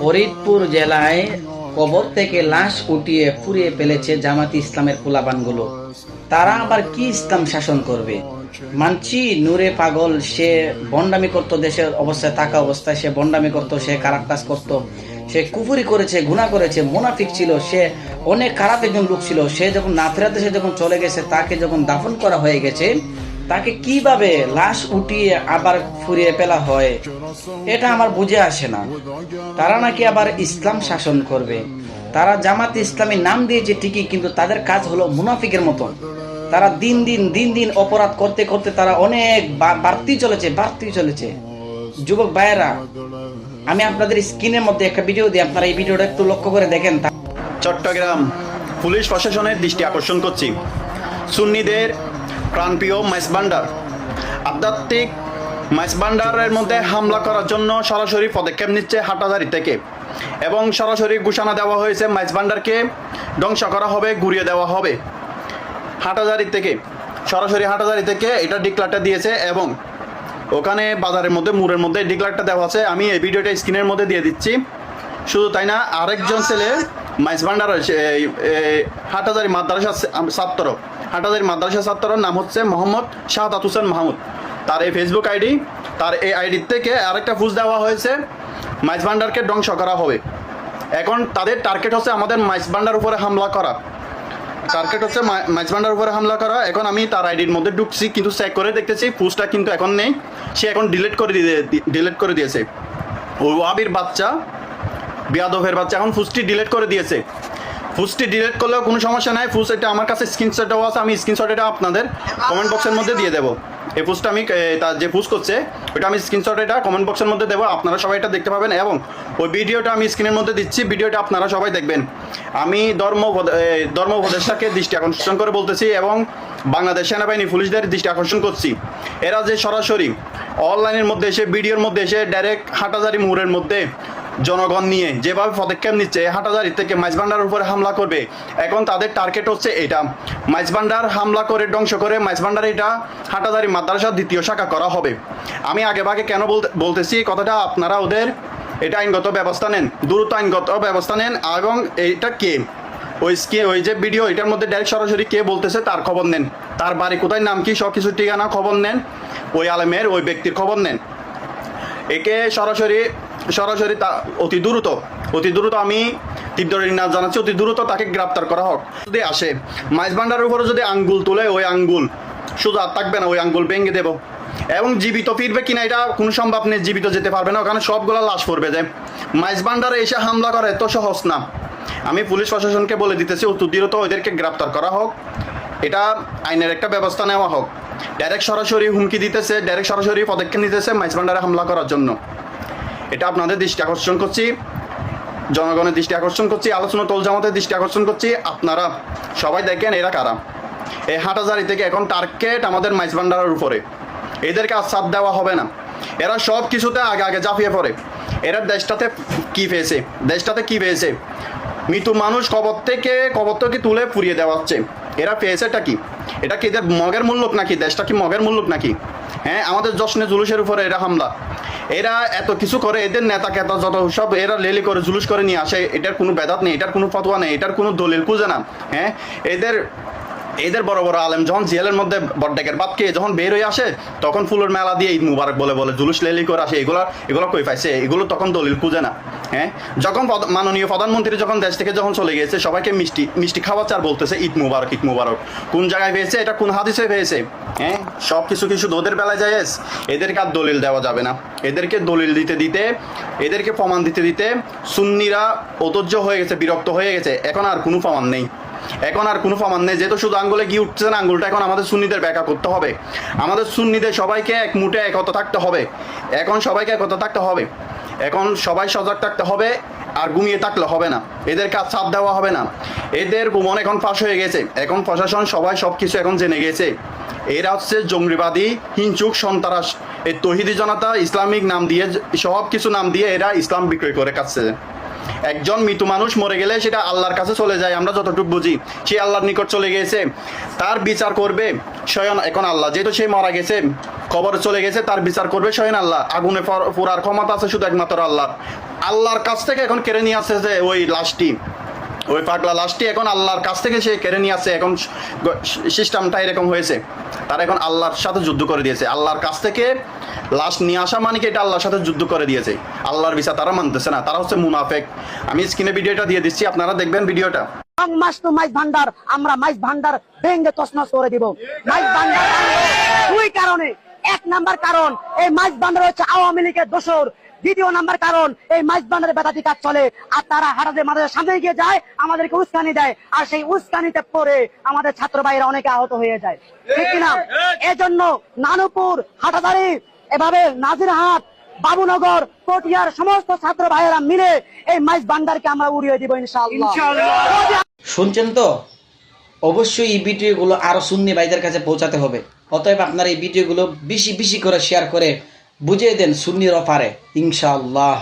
ফরিদপুর জেলায় কবর থেকে লাশ উঠিয়ে পুড়িয়ে ফেলেছে জামাতি ইসলামের পোলাপানগুলো। তারা আবার কি ইসলাম শাসন করবে? মানছি নূরে পাগল, সে বন্ডামি করত দেশের অবস্থায়, থাকা অবস্থায়, সে বন্ডামি করত, সে খারাপ কাজ করত, সে কুফুরি করেছে গুণা করেছে, মুনাফিক ছিল, সে অনেক খারাপ একজন লোক ছিল, সে যখন না ফেরাতে সে যখন চলে গেছে, তাকে যখন দাফন করা হয়ে গেছে তাকে কীভাবে লাশ উঠিয়ে আবার ফুরিয়ে ফেলা হয়, এটা আমার বুঝে আসে না। তারা নাকি আবার ইসলাম শাসন করবে। তারা জামাত ইসলামী নাম দিয়েছে ঠিকই, কিন্তু তাদের কাজ হলো মুনাফিকের মতন। তারা দিন দিন দিন দিন অপরাধ করতে করতে তারা অনেক বা- বাড়তেই চলেছে বাড়তেই চলেছে। যুবক ভাইয়েরা, আমি আপনাদের স্ক্রিনের মধ্যে একটা ভিডিও দিই, আপনারা এই ভিডিওটা একটু লক্ষ্য করে দেখেন। চট্টগ্রাম পুলিশ প্রশাসনের দৃষ্টি আকর্ষণ করছি। সুন্নিদের প্রাণপ্রিয় মাইস ভান্ডার। আধ্যাত্মিক মাইস ভান্ডারের মধ্যে হামলা করার জন্য সরাসরি পদক্ষেপ নিচ্ছে হাটাজারি থেকে। এবং সরাসরি ঘোষণা দেওয়া হয়েছে মাইস ভান্ডারকে ধ্বংস করা হবে ঘুরিয়ে দেওয়া হবে। হাটাজারি থেকে, সরাসরি হাটাজারি থেকে এটা ডিক্লারটা দিয়েছে এবং ওখানে বাজারের মধ্যে, মুরের মধ্যে ডিক্লারটা দেওয়া আছে। আমি এই ভিডিওটা স্ক্রিনের মধ্যে দিয়ে দিচ্ছি। শুধু তাই না, আরেকজন ছেলে মাইস ভান্ডার হাটাজারি মাদ্রাসা ছাত্র। হাটাজারি মাদ্রাসা ছাত্রর নাম হচ্ছে মোহাম্মদ শাহাদাত হোসেন মাহমুদ। তার এই ফেসবুক আইডি তার এই আইডি থেকে আরেকটা ফুজ দেওয়া হয়েছে, মাইস ভান্ডারকে ধ্বংস করা হবে। এখন তাদের টার্গেট হচ্ছে আমাদের মাইস ভান্ডার উপরে হামলা করা। টার্গেট হচ্ছে মাইস ভান্ডার উপরে হামলা করা। এখন আমি তার আইডির মধ্যে ঢুকছি, কিন্তু চেক করে দেখতেছি ফুজটা কিন্তু এখন নেই। সে এখন ডিলিট করে দিয়ে ডিলিট করে দিয়েছে। ওয়াবির বাচ্চা বিয়াদবের বাচ্চা। এখন ফুসটি ডিলিট করে দিয়েছে। ফুসটি ডিলিট করলেও কোনো সমস্যা নাই। ফুস এটা আমার কাছে স্ক্রিনশটও আছে, আমি স্ক্রিনশট এটা আপনাদের কমেন্ট বক্সের মধ্যে দিয়ে দেবো। এই ফুসটা আমি তার যে ফুস করছে ওটা আমি স্ক্রিনশট এটা কমেন্ট বক্সের মধ্যে দেবো, আপনারা সবাই এটা দেখতে পাবেন এবং ওই ভিডিওটা আমি স্ক্রিনের মধ্যে দিচ্ছি, ভিডিওটা আপনারা সবাই দেখবেন। আমি ধর্ম ধর্ম উপদেষ্টাকে দৃষ্টি আকর্ষণ করে বলতেছি এবং বাংলাদেশ সেনাবাহিনী পুলিশদের দৃষ্টি আকর্ষণ করছি। এরা যে সরাসরি অনলাইনের মধ্যে এসে, ভিডিওর মধ্যে এসে ডাইরেক্ট হাটাজারি মোড়ের মধ্যে জনগণ নিয়ে যেভাবে পদক্ষেপ নিচ্ছে হাটাজারি থেকে মাইজবান্ডার উপরে হামলা করবে। এখন তাদের টার্গেট হচ্ছে এটা মাইজবান্ডার হামলা করে, ধ্বংস করে মাইজবান্ডার এটা হাটাজারি মাদ্রাসার দ্বিতীয় শাখা করা হবে। আমি আগে ভাগে কেন বলতে, বলতেছি কথাটা আপনারা ওদের, এটা আইনগত ব্যবস্থা নেন, দ্রুত আইনগত ব্যবস্থা নেন, এবং এইটা কে? ওই স্কে ওই যে ভিডিও এটার মধ্যে ডাইরেক্ট সরাসরি কে বলতেছে তার খবর নেন। তার বাড়ি কোথায়, নাম কি সব কিছু ঠিকানা খবর নেন, ওই আলেমের, ওই ব্যক্তির খবর নেন। একে সরাসরি সরাসরি তা অতি দ্রুত অতি দ্রুত আমি তীব্র ঋণাদ জানাচ্ছি, অতি দ্রুত তাকে গ্রেপ্তার করা হোক। যদি আসে, মাইজ ভান্ডারের উপরে যদি আঙ্গুল তোলে, ওই আঙ্গুল শুধু আর থাকবে না, ওই আঙ্গুল ভেঙে দেবো। এবং জীবিত ফিরবে কিনা এটা কোনো সম্ভব নেই, জীবিত যেতে পারবে না, ওখানে সবগুলো লাশ পড়বে যায় মাইজ ভান্ডারে এসে হামলা করে, এত সহজ না। আমি পুলিশ প্রশাসনকে বলে দিতেছি, অতি দ্রুত ওদেরকে গ্রেপ্তার করা হোক। এটা আইনের একটা ব্যবস্থা নেওয়া হোক। ডাইরেক্ট সরাসরি হুমকি দিতেছে, ডাইরেক্ট সরাসরি পদক্ষেপ নিতেছে মাইজ ভান্ডারে হামলা করার জন্য। এটা আপনাদের দৃষ্টি আকর্ষণ করছি, জনগণের দৃষ্টি আকর্ষণ করছি, আলোচনা তোল জামাতের দৃষ্টি আকর্ষণ করছি, আপনারা সবাই দেখেন এরা কারা। এই হাটাজারি থেকে এখন টার্গেট আমাদের মাইজ ভান্ডারের উপরে। এদেরকে আর সাথ দেওয়া হবে না। এরা সব কিছুতে আগে আগে জাফিয়ে পড়ে। এরা দেশটাতে কি পেয়েছে? দেশটাতে কি পেয়েছে? মৃত্যু মানুষ কবর থেকে কবর থেকে তুলে পুড়িয়ে দেওয়া হচ্ছে। এরা পেয়েছেটা কি? এটা কি এদের মগের মূল্যক নাকি? দেশটা কি মগের মূল্যক নাকি? হ্যাঁ আমাদের জশ্নে জুলুসের উপরে এরা হামলা। এরা এত কিছু করে, এদের নেতা কেতা যত সব এরা লেলি করে, জুলুস করে নিয়ে আসে, এটার কোনো বেদাত নেই, এটার কোনো ফতোয়া নেই, এটার কোনো দলিল খুঁজে না হ্যাঁ? এদের এদের বড় বড় আলেম যখন জেলের মধ্যে বড্ডেকের খেয়ে যখন বের হয়ে আসে, তখন ফুলের মেলা দিয়ে ঈদ মুবারক বলে বলে, জুলুস লেলি করে আসে। এগুলো এগুলো কই পাইছে? এগুলো তখন দলিল খুঁজে না। হ্যাঁ? যখন মাননীয় প্রধানমন্ত্রী যখন দেশ থেকে যখন চলে গিয়েছে, সবাইকে মিষ্টি মিষ্টি খাওয়াচ্ছে চার বলতেছে, ঈদ মুবারক ঈদ মুবারক। কোন জায়গায় পেয়েছে এটা কোন হাদিসে পেয়েছে হ্যাঁ? সব কিছু কিছু ওদের বেলায় যায় এদেরকে আর দলিল দেওয়া যাবে না। এদেরকে দলিল দিতে দিতে, এদেরকে প্রমাণ দিতে দিতে, সুন্নিরা অধৈর্য হয়ে গেছে, বিরক্ত হয়ে গেছে। এখন আর কোনো প্রমাণ নেই। এখন আর কোনো প্রমাণ নেই। যেহেতু শুধু আঙ্গুলে গিয়ে উঠছে না, আঙ্গুলটা এখন আমাদের সুন্নিদের ব্যাখ্যা করতে হবে। আমাদের সুন্নিদের সবাইকে এক মুঠে একতা থাকতে হবে। এখন সবাইকে একতা থাকতে হবে। এখন সবাই সজাগ থাকতে হবে আর ঘুমিয়ে থাকলে হবে না। এদের কাজ চাপ দেওয়া হবে না। এদের গুমন এখন ফাঁস হয়ে গেছে। এখন প্রশাসন, সবাই সব কিছু এখন জেনে গেছে। এরা হচ্ছে জঙ্গিবাদী, হিংসুক, সন্ত্রাস। এই তহিদি জনতা ইসলামিক নাম দিয়ে সব কিছু নাম দিয়ে এরা ইসলাম বিক্রয় করে কাছে একজন মৃত মানুষ মরে গেলে সেটা আল্লাহর কাছে চলে যায়, আমরা যতটুকু বুঝি। সে আল্লাহর নিকট চলে গেছে, তার বিচার করবে স্বয়ং এখন আল্লাহ। যেহেতু সে মারা গেছে খবর চলে গেছে, তার বিচার করবে স্বয়ং আল্লাহ। আগুনে পোড়ার ক্ষমতা আছে শুধু একমাত্র আল্লাহ। আল্লাহর কাছ থেকে এখন কেড়ে নিয়ে আসছে যে ওই লাশটি। ওই পাগলা লাশটি এখন আল্লাহর কাছ থেকে সে কেড়ে নিয়ে আসছে। এখন সিস্টেমটা এরকম হয়েছে। তারা এখন আল্লাহর সাথে যুদ্ধ করে দিয়েছে। আল্লাহর কাছ থেকে লাশ নিয়ে আসা মানে কি? এটা আল্লাহর সাথে যুদ্ধ করে দিয়েছে। আল্লাহর বিচার তারা মানতেছে না। তারা হচ্ছে মুনাফেক। আমি স্ক্রিনে ভিডিওটা দিয়ে দিচ্ছি। আপনারা দেখবেন ভিডিওটা। মাস তো মাইজ ভান্ডার। আমরা মাইজ ভান্ডার ভেঙ্গে তসনস করে দিব। মাইজ ভান্ডার দুই কারণে। এক নাম্বার কারণ, এই মাইজ ভান্ডার হচ্ছে আওয়ামী লীগের দোষর। দ্বিতীয় নাম্বার কারণ এই মাইজ ভান্ডারের বেতাতি কাজ চলে। আর তারা হারাতে মাদের সামনে গিয়ে যায় আমাদেরকে উস্কানি দেয়। আর সেই উস্কানিতে পড়ে আমাদের ছাত্র ভাইরা অনেকে আহত হয়ে যায়। ঠিক কিনা? এজন্য নানুপুর হাটাদারি এভাবে নাজিরহাট বাবুনগর পটিয়ার সমস্ত ছাত্র ভাইয়েরা মিলে এই মাইজ ভান্ডারকে আমরা উড়িয়ে দিব ইনশাআল্লাহ। শুনছেন তো? অবশ্যই এই ভিডিওগুলো আরও সুন্নি ভাইদের কাছে পৌঁছাতে হবে। অতএব আপনার এই ভিডিওগুলো বেশি বেশি করে শেয়ার করে বুঝিয়ে দেন সুন্নির অফারে ইনশাআল্লাহ।